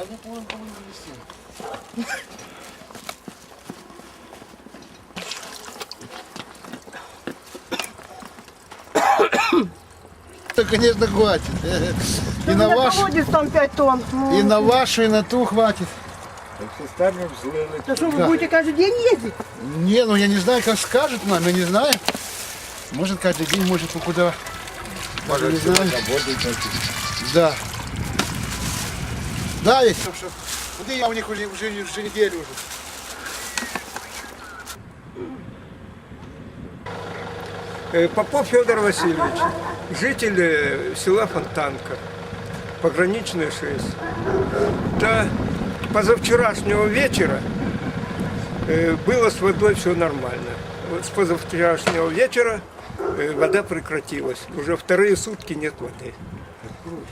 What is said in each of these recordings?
Сейчас мы будем по-моему вести. Это, конечно, хватит. И на ваш, Колодец там 5 тонн. Ну, и на вашу, и на ту хватит. Цистерни взлили. то что, вы да. будете каждый день ездить? Не, ну я не знаю, как скажет нам, я не знаю. Может каждый день, может по куда. Даже не знаю. Воду. Да. Да, ведь. Куда я у них уже, уже, уже неделю уже. Э, Попов Федор Васильевич, житель э, села Фонтанка, пограничная 6. До позавчерашнего вечера э, было с водой все нормально. Вот с позавчерашнего вечера вода прекратилась. Уже вторые сутки нет воды.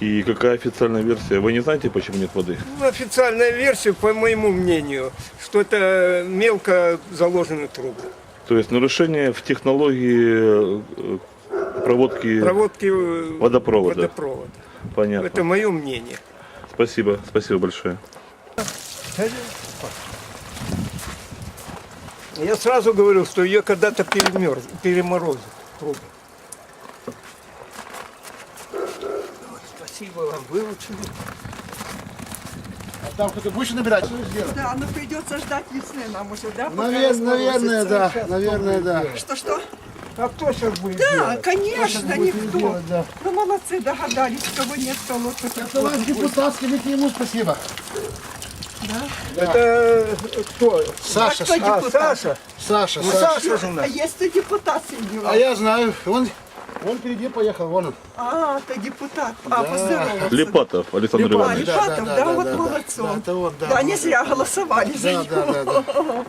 И какая официальная версия? Вы не знаете, почему нет воды? Ну, официальная версия, по моему мнению, что это мелко заложены трубы. То есть нарушение в технологии э, проводки. Проводки э, Водопровода. водопровода. Понятно. Это мое мнение. Спасибо, спасибо большое. Я сразу говорил, что ее когда-то перемерз, переморозит трубы. Спасибо вам, выучили. А там кто-то будешь набирать? Что сделать? Да, но придется ждать весны нам уже, да? Навер- наверное, да. Наверное, да. Что-что? А кто сейчас будет Да, делать? конечно, никто. делать, да. Ну, молодцы, догадались, кого нет, кто лучше. Это ваш депутат, скажите ему спасибо. Это э, кто? Саша, кто Са- А? Саша. Саша, Ну, Саша. Саша же у А есть ты депутат сидел? А я знаю, он, он впереди поехал, вон он. А, ты депутат. А, поздоровался. Липатов Александр А, Иванович. Липатов, да, да, вот да, да. молодцом. Да, это вот, да. Да, не зря голосовали за Да, него. да, да, да.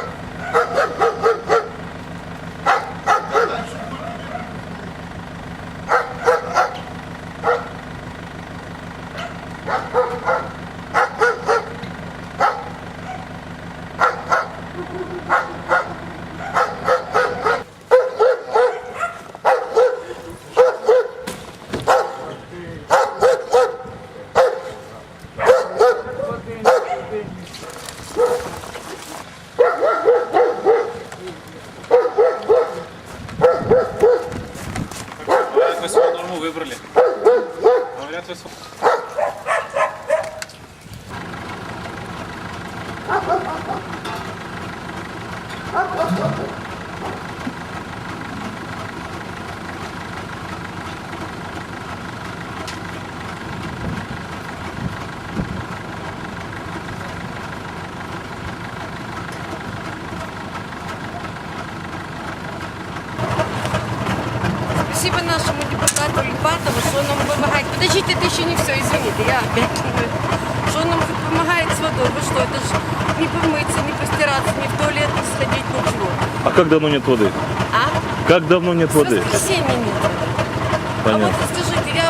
выбрали. Говорят, вы свою... Подождите, это еще не все, извините, я опять. Что он нам помогает с водой. Вы что, это же не помыться, не постираться, не в туалет не сходить, ничего. А как давно нет воды? А? Как давно нет С воды? воскресенья нет. А Понятно. вот скажите, я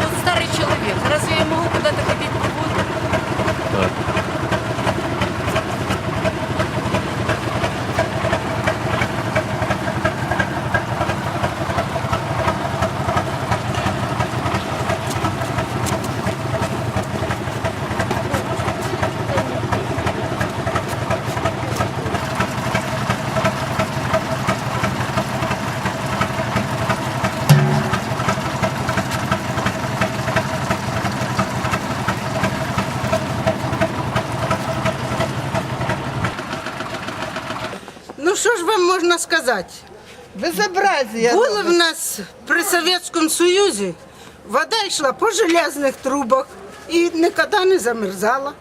можна сказати? Безобразие. Було в нас при Совєтському Союзі, вода йшла по железних трубах і ніколи не замерзала.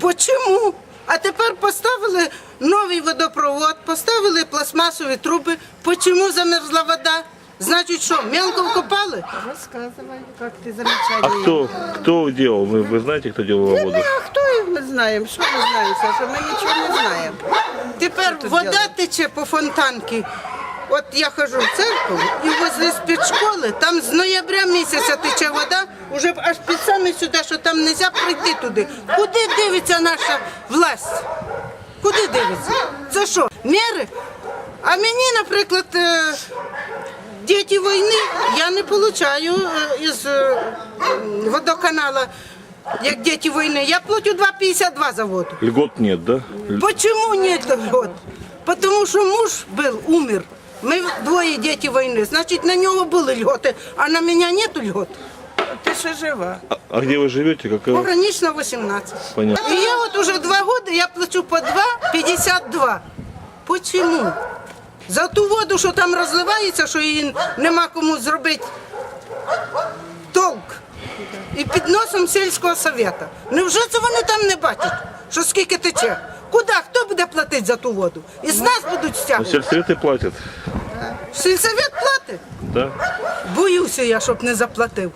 Почому? А тепер поставили новий водопровод, поставили пластмасові труби. Почому замерзла вода? Значить, що, мелко вкопали? Рассказывай, как ты А замечательно. кто, кто делал? Вы, вы знаете, кто делал воду? А хто ми знаємо? Що ми знаємо, Саша? Ми нічого не знаємо. Тепер вода тече по фонтанці. От я хожу в церкву і возле з-під школи, там з ноября місяця тече вода, уже аж під саме сюди, що там не можна прийти туди. Куди дивиться наша власть? Куди дивиться? Це що, міри? А мені, наприклад, е, Дети войны я не получаю е, із е, водоканала, як діти війни. Я платю 2,52 за воду. Льгот нет, да? Почему нет льгот? Потому що муж был, умер. Ми двоє діти війни. Значить, на нього були льготи, а на мене нет льгот. Ти ще жива. А, а где вы живете? Какая? Погранично 18. Понятно. И я вот уже два года, я плачу по 2,52. Почему? За ту воду, що там розливається, що її нема кому зробити. І під носом сільського совєта. Невже це вони там не бачать, що скільки тече? Куди? Хто буде платити за ту воду? І з нас будуть стягнути. Сільсвіти сельсоветы платят, Сільсовет платить. да? Боюся я, щоб не заплатив.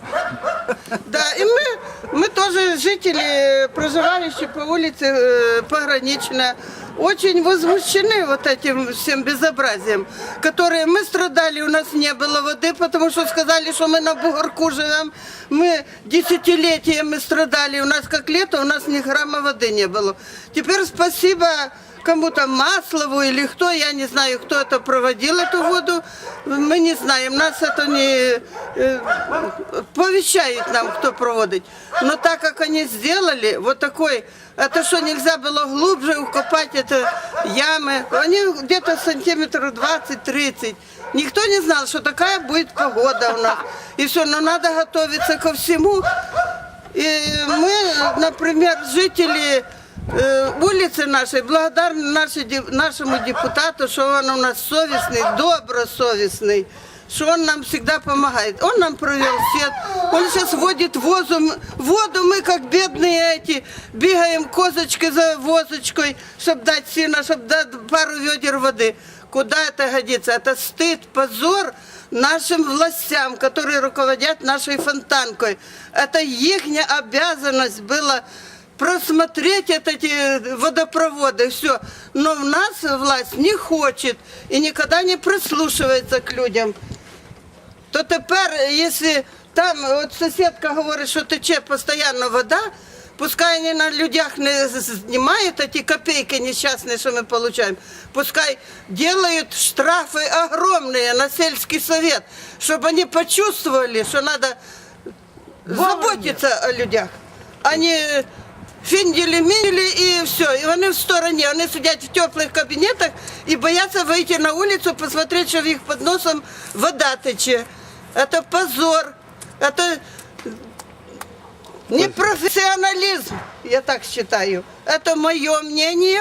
Да, и мы, мы тоже жители, проживающие по улице э, Пограничная, очень возмущены вот этим всем безобразием, которое мы страдали, у нас не было воды, потому что сказали, что мы на бугорку живем, мы десятилетиями страдали, у нас как лето, у нас ни грамма воды не было. Теперь спасибо кому-то Маслову или кто, я не знаю, кто это проводил эту воду, мы не знаем, нас это не э, повещают нам, кто проводит. Но так как они сделали, вот такой, это что, нельзя было глубже укопать это ямы, они где-то сантиметров 20-30. Никто не знал, что такая будет погода у нас. И все, но надо готовиться ко всему. И мы, например, жители э, улицы нашей благодарны нашей де- нашему депутату, что он у нас совестный, добросовестный, что он нам всегда помогает. Он нам провел свет, он сейчас водит возу, воду, мы как бедные эти, бегаем козочкой за возочкой, чтобы дать сына, чтобы дать пару ведер воды. Куда это годится? Это стыд, позор нашим властям, которые руководят нашей фонтанкой. Это их обязанность была просмотреть это, эти водопроводы, все. Но в нас власть не хочет и никогда не прислушивается к людям. То тепер, якщо там от сусідка говорить, що тече постійно вода, пускай вони на людях не з- знімають ті копійки нещасні, що ми отримуємо, пускай делают штрафи огромные на сельский совет, щоб вони почувствовали, що надо заботиться о людях, а не фінділі мінділі і все. І вони в стороні, вони сидять в теплих кабінетах і бояться вийти на вулицю, посмотреть, що в їх під носом вода тече. Это позор, это непрофессионализм, я так считаю. Это мое мнение.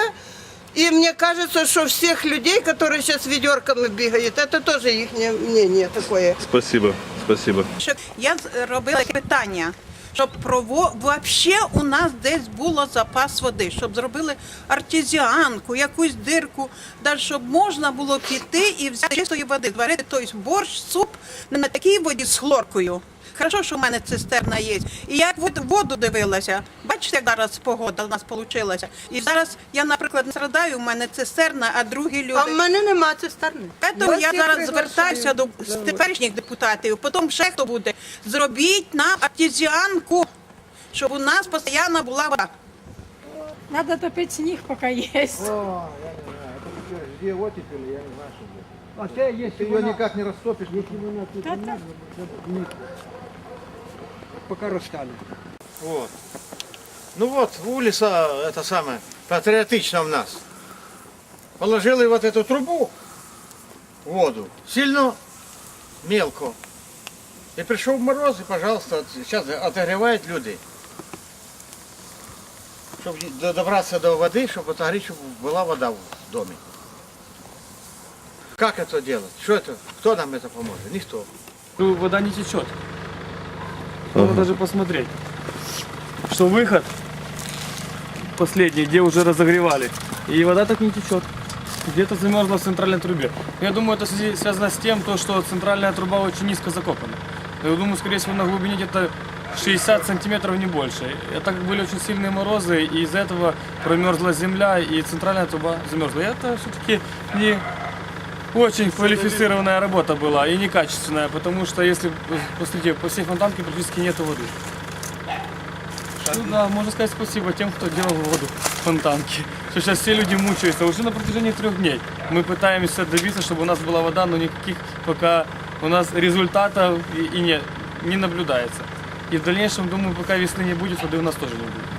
И мне кажется, что всех людей, которые сейчас ведерками бегают, это тоже их мнение такое. Спасибо, спасибо. Що я з- робила таке питання, щоб прово... вообще у нас десь було запас води, щоб зробили артезіанку, якусь дирку, навіть щоб можна було піти і взяти чистої води, варити той борщ, суп не на такій воді з хлоркою. Хорошо, що в мене цистерна є. І я воду дивилася. Бачите, як зараз погода у нас вийшла. І зараз я, наприклад, не страдаю, у мене цистерна, а другі люди. А в мене нема цистерни. Тому я зараз звертаюся до теперішніх депутатів, потім ще хто буде. Зробіть нам артезіанку, щоб у нас постійно була вода. Надо топить снег, пока есть. Где оттепели, я не знаю, что будет. Ты ее никак не растопишь. Пока растали. Вот. Ну вот, улица, это самое, патриотична в нас. Положили вот эту трубу, воду, сильно мелко. И пришел мороз, и, пожалуйста, сейчас отогревает людей. Чтобы добраться до воды, чтобы отогреть, чтобы была вода в доме. Как это делать? Что это? Кто нам это поможет? Никто. Ну, вода не течет. Надо даже посмотреть, что выход последний, где уже разогревали, и вода так не течет. Где-то замерзла в центральной трубе. Я думаю, это связано с тем, то, что центральная труба очень низко закопана. Я думаю, скорее всего, на глубине где-то 60 сантиметров, не больше. Так как были очень сильные морозы, и из-за этого промерзла земля, и центральная труба замерзла. И это все-таки не очень квалифицированная работа была и некачественная, потому что если, посмотрите, по всей фонтанке практически нет воды. Ну да, можно сказать спасибо тем, кто делал воду в фонтанке. Что сейчас все люди мучаются. Уже на протяжении трех дней мы пытаемся добиться, чтобы у нас была вода, но никаких пока у нас результатов и, и не, не наблюдается. И в дальнейшем, думаю, пока весны не будет, воды у нас тоже не будет.